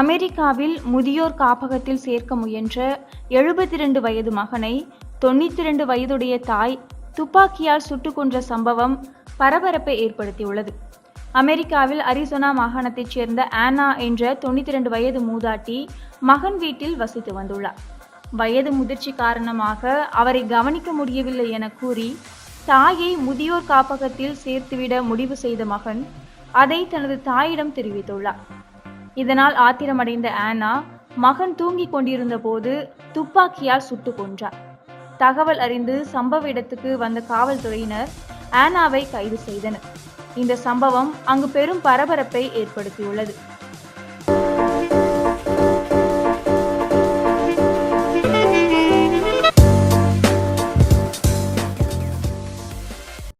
அமெரிக்காவில் முதியோர் காப்பகத்தில் சேர்க்க முயன்ற எழுபத்தி ரெண்டு வயது மகனை தொண்ணூத்தி ரெண்டு வயதுடைய தாய் துப்பாக்கியால் சுட்டுக் கொன்ற சம்பவம் பரபரப்பை ஏற்படுத்தியுள்ளது. அமெரிக்காவில் அரிசோனா மாகாணத்தைச் சேர்ந்த ஆனா என்ற தொண்ணூத்தி ரெண்டு வயது மூதாட்டி மகன் வீட்டில் வசித்து வந்துள்ளார். வயது முதிர்ச்சி காரணமாக அவரை கவனிக்க முடியவில்லை என கூறி தாயை முதியோர் காப்பகத்தில் சேர்த்துவிட முடிவு செய்த மகன் அதை தனது தாயிடம் தெரிவித்துள்ளார். இதனால் ஆத்திரமடைந்த ஆனா மகன் தூங்கிக் கொண்டிருந்த போது துப்பாக்கியால் சுட்டு கொன்றார். தகவல் அறிந்து சம்பவ இடத்துக்கு வந்த காவல்துறையினர் ஆனாவை கைது செய்தனர். இந்த சம்பவம் அங்கு பெரும் பரபரப்பை ஏற்படுத்தியுள்ளது.